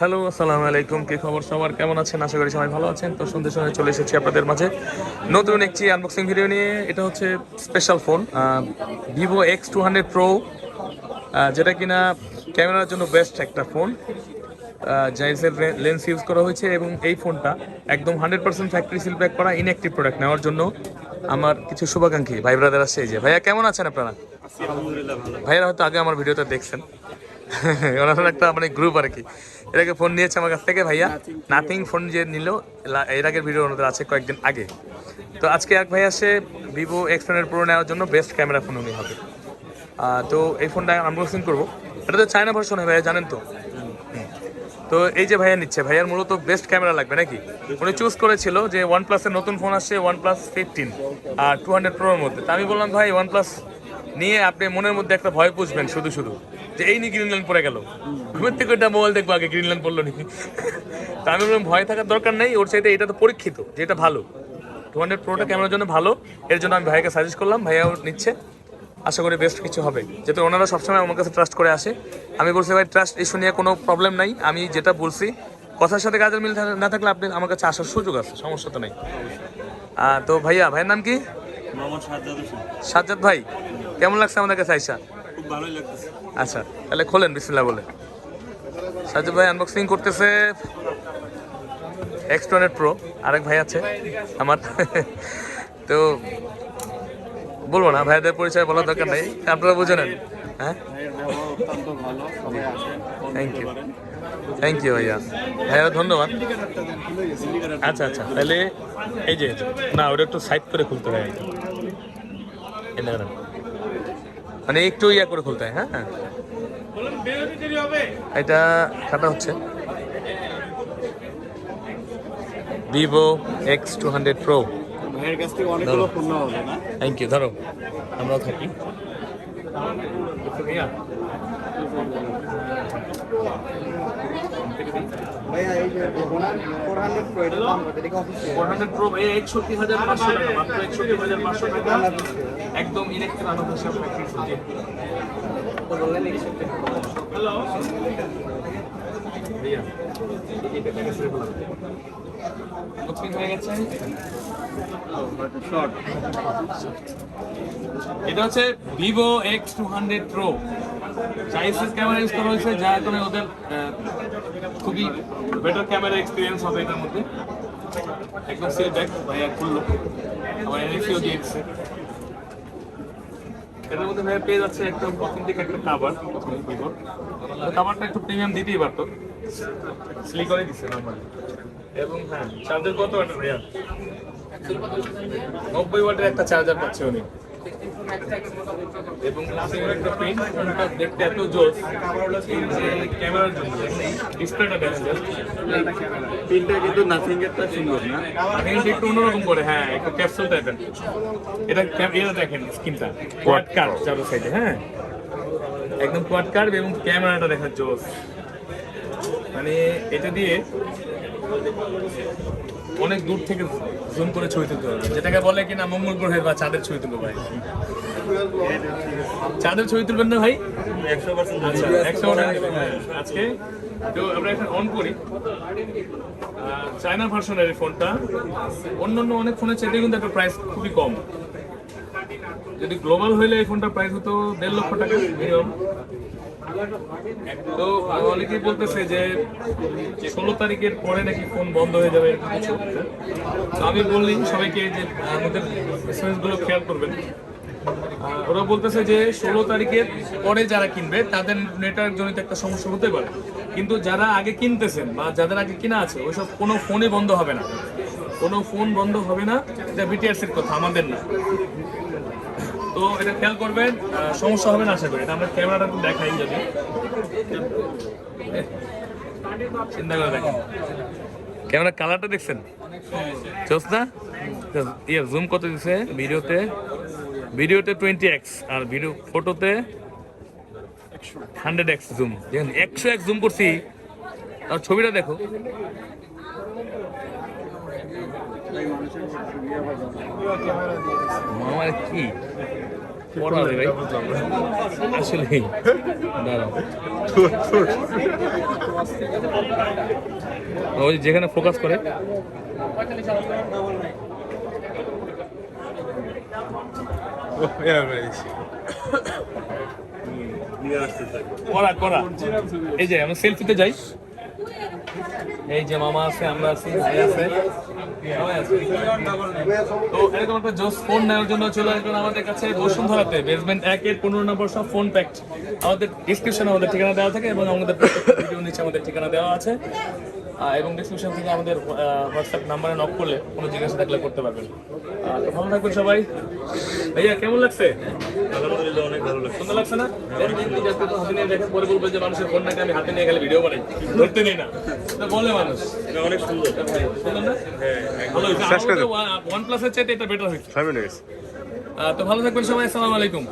Hello আসসালামু আলাইকুম। কি খবর সবার? কেমন আছেন? আশা করি সবাই ভালো আছেন। তো সন্ধ্যে সময় চলে এসেছি আপনাদের মাঝে নতুন একটি আনবক্সিং ভিডিও নিয়ে। এটা হচ্ছে special phone Vivo X two hundred Pro যেটা কিনা ক্যামেরার জন্য বেস্ট একটা ফোন জাইসের লেন্স ইউজ করা হয়েছে এবং এই ফোনটা একদম hundred percent factory seal back করা ইনঅ্যাক্টিভ প্রোডাক্ট নেওয়ার জন্য আমার কিছু শুভাকাঙ্ক্ষী ভাই ব্রাদার আসছে এই যে। ভাইয়া কেমন আছেন আপনারা? ভাইয়ারা হয়তো আগে আমার ভিডিওটা দেখছেন। ওনার একটা মানে গ্রুপ আর কি। এটাকে ফোন নিয়েছে আমার কাছ থেকে ভাইয়া। নাথিং ফোন যে নিল এর আগের ভিডিও ওনাদের আছে কয়েকদিন আগে। তো আজকে এক ভাই আসে ভিভো এক্স প্রো নেওয়ার জন্য বেস্ট ক্যামেরা ফোন উনি হবে। তো এই ফোনটা আনবক্সিং করব। এটা তো চায়না ভার্সন হয় ভাইয়া জানেন তো। তো এই যে ভাইয়া নিচ্ছে ভাইয়ার মূলত বেস্ট ক্যামেরা লাগবে নাকি? উনি চুজ করেছিল যে ওয়ান প্লাসের নতুন ফোন আসছে ওয়ান প্লাস ফিফটিন আর টু হান্ড্রেড প্রোর মধ্যে। তা আমি বললাম ভাই ওয়ান প্লাস নিয়ে আপনি মনের মধ্যে একটা ভয় পুষবেন শুধু শুধু যে এই নিয়ে গ্রিনল্যান্ড পড়ে গেল। ঘুমের থেকে ওইটা মোবাইল দেখব আগে গ্রিনল্যান্ড পড়ল নি তা আমি বললাম ভয় থাকার দরকার নেই ওর চাইতে এটা তো পরীক্ষিত যে এটা ভালো। টু হান্ড্রেড প্রোটা ক্যামেরার জন্য ভালো এর জন্য আমি ভাইকে সাজেস্ট করলাম ভাইয়াও নিচ্ছে। আশা করি বেস্ট কিছু হবে। যেহেতু ওনারা সবসময় আমার কাছে ট্রাস্ট করে আসে। আমি বলছি ভাই ট্রাস্ট ইস্যু নিয়ে কোনো প্রবলেম নাই। আমি যেটা বলছি কথার সাথে কাজের মিল না থাকলে আপনি আমার কাছে আসার সুযোগ আছে সমস্যা তো নেই। তো ভাইয়া ভাইয়ের নাম কি? সাজ্জাদ ভাই। কেমন লাগছে আমাদের কাছে আইসা খুব ভালোই লাগতেছে। আচ্ছা তাহলে খোলেন বিসমিল্লাহ বলে। সাজ্জাদ ভাই আনবক্সিং করতেছে। এক্স টোয়েন্টি প্রো আরেক ভাই আছে আমার। তো বলব না ভাইয়াদের পরিচয় বলার দরকার নেই আপনারা বুঝে নেন। হ্যাঁ? থ্যাংক ইউ থ্যাংক ইউ ভাইয়া। ভাইয়া ধন্যবাদ। আচ্ছা আচ্ছা তাহলে এই যে না ওটা একটু সাইড করে খুলতে হয় না। মানে একটু ইয়া করে খুলতে হয় হ্যাঁ? এটা কাটা হচ্ছে। Vivo X two hundred Pro thank you ধরো। আমরাও থাকি। ভাইয়া এই যে ফোর হান্ড্রেড প্রো এটা দাম কত? এটা অফিসিয়াল ফোর হান্ড্রেড প্রো এই একষট্টি হাজার পাঁচশো টাকা মাত্র একষট্টি হাজার পাঁচশো টাকা। একদম ইলেকট্রিক আলো হিসাব বললেন একষট্টি ভাইয়া এটা হচ্ছে Vivo X two hundred Pro চাইসিস camera use করা হয়েছে যা করে ওদের খুবই বেটার ক্যামেরা এক্সপিরিয়েন্স হবে এটার মধ্যে। একদম সিল ব্যাক ভাইয়া খুললো। আবার এনএক্সিও দিয়ে দিচ্ছে এটার মধ্যে ভাইয়া পেয়ে যাচ্ছে একটা অথেন্টিক একটা কাভার প্রথমে ভিভোর কাভারটা একটু প্রিমিয়াম দিতেই পারতো। স্লি করে দিচ্ছে নর্মালি এবং হ্যাঁ চার্জার কত? ওয়াটের ভাইয়া নব্বই ওয়াটের একটা চার্জার পাচ্ছে উনি। এবং সিঙ্গেল একটা প্রিন্ট ফোনটা দেখতে এত জোস ক্যামেরার জন্য ডিসপ্লেটা দেখা যায়। তিনটা কিন্তু নাথিং এরটা সুন্দর না। কিন্তু একটু অন্যরকম করে হ্যাঁ একটু ক্যাপসুল টাইপের এটা এটা দেখেন স্ক্রিনটা কোয়াড কার্ভ চারো সাইডে হ্যাঁ। একদম কোয়াড কার্ভ এবং ক্যামেরাটা দেখা জোস। মানে এটা দিয়ে অনেক দূর থেকে জুম করে ছবি তুলতে হবে। যেটাকে বলে কিনা মঙ্গল গ্রহের বা চাঁদের ছবি তুলবো ভাই। চাঁদের ছবি তুলবেন না ভাই? একশো পার্সেন্ট আচ্ছা আজকে তো আমরা এখন অন করি। চায়না ভার্সনের এই ফোনটা অন্যান্য অনেক ফোনের চাইতে কিন্তু একটা প্রাইস খুবই কম। যদি গ্লোবাল হইলে এই ফোনটার প্রাইস হতো দেড় লক্ষ টাকা মিনিমাম তো অনেকেই বলতেছে যে ষোলো তারিখের পরে নাকি ফোন বন্ধ হয়ে যাবে আমি বললি সবাইকে যে আমাদের এসএমএসগুলো খেয়াল করবেন। ওরা বলতেছে যে ষোলো তারিখের পরে যারা কিনবে, তাদের নেটওয়ার্ক জনিত একটা সমস্যা হতে পারে। কিন্তু যারা আগে কিনতেছেন বা যাদের আগে কিনা আছে, ওইসব কোনো ফোনই বন্ধ হবে না। কোনো ফোন বন্ধ হবে না। এটা বিটিআরসির কথা, আমাদের না। তো এটা খেয়াল করবেন সমস্যা হবে না আশা করি। এটা আমরা ক্যামেরাটা একটু দেখাই যদি। চিন্তা করে দেখেন। ক্যামেরা কালারটা দেখছেন? চোস না ইয়ে জুম কত দিছে ভিডিওতে? ভিডিওতে টোয়েন্টি এক্স আর ভিডিও ফটোতে হান্ড্রেড এক্স জুম দেখেন একশো এক্স জুম করছি। আর ছবিটা দেখো। মামার কি? ওই যেখানে ফোকাস করে। করা করা। এই যে, আমরা সেলফিতে যাই। এই যে মামা আছে, আমরা আছি, ভাই আছে। তো এরকম ফোন নেওয়ার জন্য আমাদের কাছে বেসমেন্ট একের পনেরো নম্বর সব ফোন প্যাক আমাদের ডিসক্রিপশনে আমাদের ঠিকানা দেওয়া থাকে এবং আমাদের ঠিকানা দেওয়া আছে। এবং ডিসক্রিপশন থেকে আমাদের হোয়াটসঅ্যাপ নাম্বারে নক করলে কোনো জিজ্ঞাসা থাকলে করতে পারবেন। তো ভালো থাকবেন সবাই। ভাইয়া কেমন লাগছে? আলহামদুলিল্লাহ অনেক ভালো লাগছে। সুন্দর লাগছে না? হাতে নিয়ে দেখেন পরে বলবে যে মানুষের ফোন নাকি আমি হাতে নিয়ে গেলে ভিডিও বানাই। ধরতে নেই না। বলে মানুষ। অনেক সুন্দর। সুন্দর না? ভালো ওয়ান প্লাসের চাইতে এটা বেটার হয়েছে। ছয় মিনিট আহ, তো ভালো থাকবেন সবাই। আসসালামু আলাইকুম।